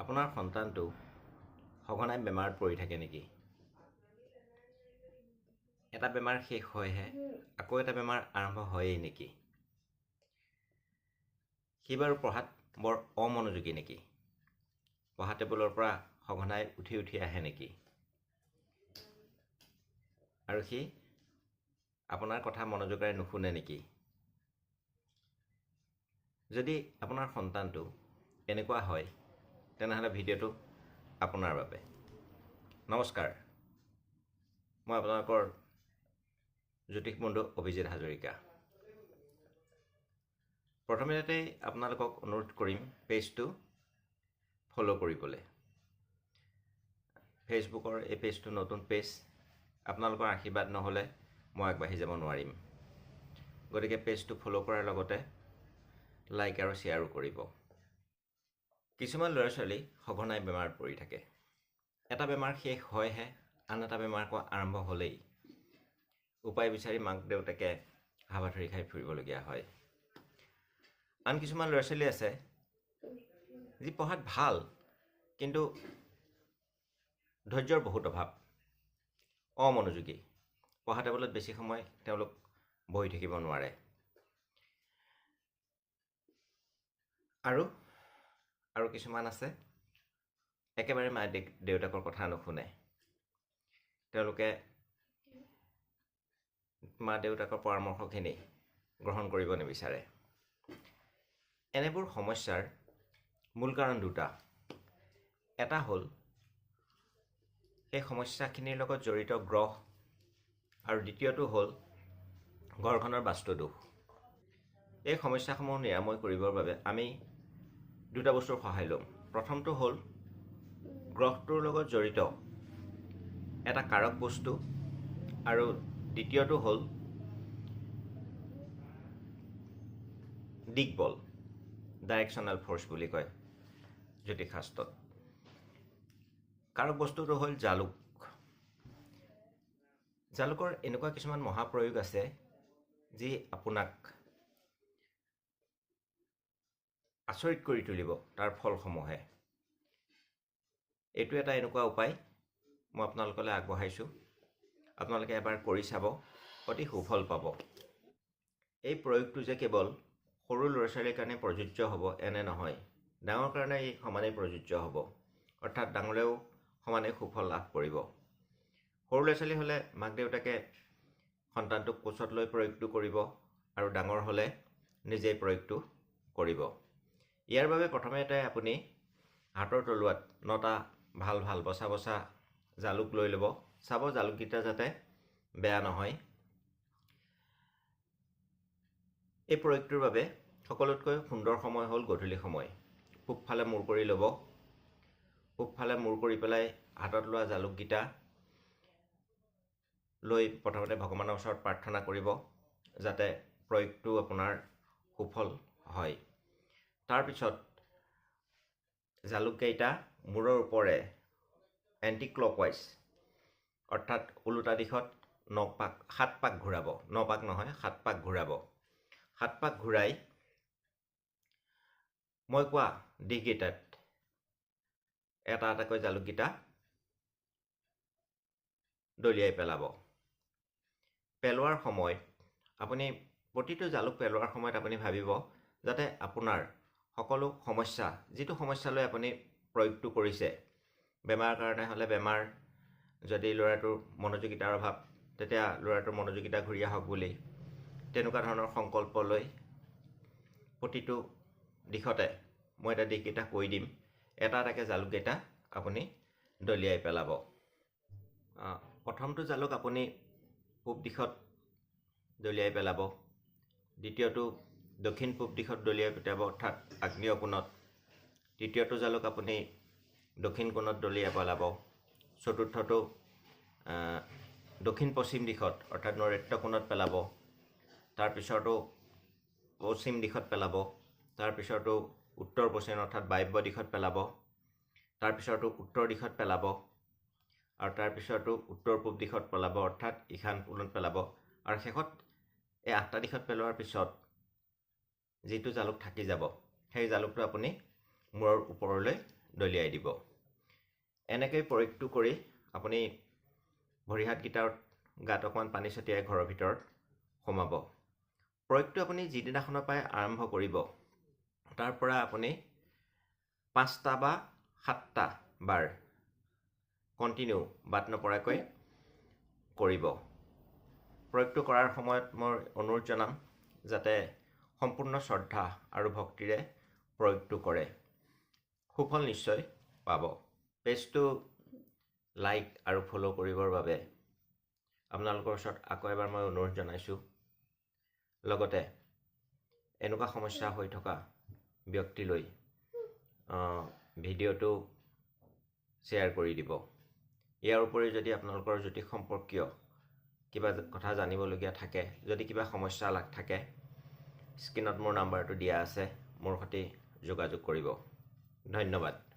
আপোনাৰ সন্তানটো সঘনাই বেমাৰত পৰি থাকে নেকি? এটা বেমাৰ শেষ হয়হে আকৌ এটা বেমাৰ আৰম্ভ হয়েই নেকি? সি বাৰু পঢ়াত বৰ অমনোযোগী নেকি? পঢ়া টেবুলৰ পৰা সঘনাই উঠি উঠি আহে নেকি? আৰু সি আপোনাৰ কথা মনোযোগেৰে নুশুনে নেকি? যদি আপোনাৰ সন্তানটো এনেকুৱা হয় তেনেহ'লে ভিডিঅ'টো আপোনাৰ বাবে। নমস্কাৰ। মই আপোনালোকৰ জ্যোতিষ বন্ধু অভিজিত হাজৰিকা। প্ৰথমতেই আপোনালোকক অনুৰোধ কৰিম পেজটো ফ'ল' কৰিবলৈ। ফেচবুকৰ এই পেজটো নতুন পেজ। আপোনালোকৰ আশীৰ্বাদ নহ'লে মই আগবাঢ়ি যাব নোৱাৰিম। গতিকে পেজটো ফ'ল' কৰাৰ লগতে লাইক আৰু শ্বেয়াৰো কৰিব। কিছুমান ল'ৰা ছোৱালী সঘনাই বেমাৰত পৰি থাকে। এটা বেমাৰ শেষ হয়হে আন এটা বেমাৰ আকৌ আৰম্ভ হ'লেই। উপায় বিচাৰি মাক দেউতাকে হাবাথুৰি খাই ফুৰিবলগীয়া হয়। আন কিছুমান ল'ৰা ছোৱালী আছে যি পঢ়াত ভাল কিন্তু ধৈৰ্যৰ বহুত অভাৱ। অমনোযোগী পঢ়া টেবুলত বেছি সময় তেওঁলোক বহি থাকিব নোৱাৰে। আৰু আৰু কিছুমান আছে। একেবাৰে মা দেউ দেউতাকৰ কথা নুশুনে। তেওঁলোকে মা দেউতাকৰ পৰামৰ্শখিনি গ্ৰহণ কৰিব নিবিচাৰে। এনেবোৰ সমস্যাৰ মূল কাৰণ দুটা। এটা হ'ল সেই সমস্যাখিনিৰ লগত জড়িত গ্ৰহ আৰু দ্বিতীয়টো হ'ল ঘৰখনৰ বাস্তুদোষ। এই সমস্যাসমূহ নিৰাময় কৰিবৰ বাবে আমি দুটা বস্তুৰ সহায় ল'ম। প্ৰথমটো হ'ল গ্ৰহটোৰ লগত জড়িত এটা কাৰক বস্তু আৰু দ্বিতীয়টো হ'ল দিগবল ডাইৰেকশ্যনেল ফ'ৰ্চ বুলি কয় জ্যোতিষশাস্ত্ৰত। কাৰক বস্তুটো হ'ল জালুক। জালুকৰ এনেকুৱা কিছুমান মহাপ্ৰয়োগ আছে যি আপোনাক আচৰিত কৰি তুলিব তাৰ ফলসমূহে। এইটো এটা এনেকুৱা উপায় মই আপোনালোকলৈ আগবঢ়াইছোঁ। আপোনালোকে এবাৰ কৰি চাব অতি সুফল পাব। এই প্ৰয়োগটো যে কেৱল সৰু ল'ৰা ছোৱালীৰ কাৰণে প্ৰযোজ্য হ'ব এনে নহয় ডাঙৰ কাৰণে ই সমানেই প্ৰযোজ্য হ'ব অৰ্থাৎ ডাঙৰেও সমানে সুফল লাভ কৰিব। সৰু ল'ৰা ছোৱালী হ'লে মাক দেউতাকে সন্তানটোক কোচত লৈ প্ৰয়োগটো কৰিব আৰু ডাঙৰ হ'লে নিজেই প্ৰয়োগটো কৰিব। ইয়াৰ বাবে প্ৰথমতে আপুনি হাতৰ তলুৱাত নটা ভাল ভাল বচা বচা জালুক লৈ ল'ব। চাব জালুককেইটা যাতে বেয়া নহয়। এই প্ৰয়োগটোৰ বাবে সকলোতকৈ সুন্দৰ সময় হ'ল গধূলি সময়। পূবফালে মূৰ কৰি ল'ব। পূবফালে মূৰ কৰি পেলাই হাতত লোৱা জালুককেইটা লৈ প্ৰথমতে ভগৱানৰ ওচৰত প্ৰাৰ্থনা কৰিব যাতে প্ৰয়োগটো আপোনাৰ সুফল হয়। তাৰপিছত জালুককেইটা মূৰৰ ওপৰে এণ্টি ক্লকৱাইজ অৰ্থাৎ ওলোটা দিশত ন পাক সাত পাক ঘূৰাব। ন পাক নহয় সাত পাক ঘূৰাব। সাত পাক ঘূৰাই মই কোৱা দিশকেইটাত এটা এটাকৈ জালুককেইটা দলিয়াই পেলাব। পেলোৱাৰ সময়ত আপুনি প্ৰতিটো জালুক পেলোৱাৰ সময়ত আপুনি ভাবিব যাতে আপোনাৰ সকলো সমস্যা যিটো সমস্যালৈ আপুনি প্ৰয়োগটো কৰিছে বেমাৰ কাৰণে হ'লে বেমাৰ যদি ল'ৰাটোৰ মনোযোগিতাৰ অভাৱ তেতিয়া ল'ৰাটোৰ মনোযোগিতা ঘূৰি আহক বুলি তেনেকুৱা ধৰণৰ সংকল্প লৈ প্ৰতিটো দিশতে মই এতিয়া দিশকেইটা কৈ দিম এটা এটাকৈ জালুককেইটা আপুনি দলিয়াই পেলাব। প্ৰথমটো জালুক আপুনি পূব দিশত দলিয়াই পেলাব দ্বিতীয়টো দক্ষিণ পূব দিশত দলিয়াই পঠিয়াব অৰ্থাৎ আগ্নেয় কোণত তৃতীয়টো জালুক আপুনি দক্ষিণ কোণত দলিয়াই পেলাব। চতুৰ্থটো দক্ষিণ পশ্চিম দিশত অৰ্থাৎ নৈಋত্য কোণত পেলাব। তাৰপিছৰটো পশ্চিম দিশত পেলাব। তাৰপিছৰটো উত্তৰ পশ্চিম অৰ্থাৎ বায়ব্য দিশত পেলাব। তাৰপিছৰটো উত্তৰ দিশত পেলাব। আৰু তাৰপিছৰটো উত্তৰ পূব দিশত পেলাব অৰ্থাৎ ঈশান কোণত পেলাব। আৰু শেষত এই আঠটা দিশত পেলোৱাৰ পিছত যিটো জালুক থাকি যাব সেই জালুকটো আপুনি মূৰৰ ওপৰলৈ দলিয়াই দিব। এনেকৈ প্ৰয়োগটো কৰি আপুনি ভৰি হাতকেইটাৰ গাত অকণমান পানী ছটিয়াই ঘৰৰ ভিতৰত সোমাব। প্ৰয়োগটো আপুনি যিদিনাখনৰ পৰাই আৰম্ভ কৰিব তাৰ পৰা আপুনি পাঁচটা বা সাতটা বাৰ কণ্টিনিউ বাদ নপৰাকৈ কৰিব। প্ৰয়োগটো কৰাৰ সময়ত মই অনুৰোধ জনাম যাতে সম্পূৰ্ণ শ্ৰদ্ধা আৰু ভক্তিৰে প্ৰয়োগটো কৰে। সুফল নিশ্চয় পাব। পেজটো লাইক আৰু ফ'ল' কৰিবৰ বাবে আপোনালোকৰ ওচৰত আকৌ এবাৰ মই অনুৰোধ জনাইছোঁ। লগতে এনেকুৱা সমস্যা হৈ থকা ব্যক্তিলৈ ভিডিঅ'টো শ্বেয়াৰ কৰি দিব। ইয়াৰ উপৰিও যদি আপোনালোকৰ জ্যোতিষ সম্পৰ্কীয় কিবা কথা জানিবলগীয়া থাকে যদি কিবা সমস্যা লাগ থাকে স্ক্ৰীণত মোৰ নাম্বাৰটো দিয়া আছে মোৰ সৈতে যোগাযোগ কৰিব। ধন্যবাদ।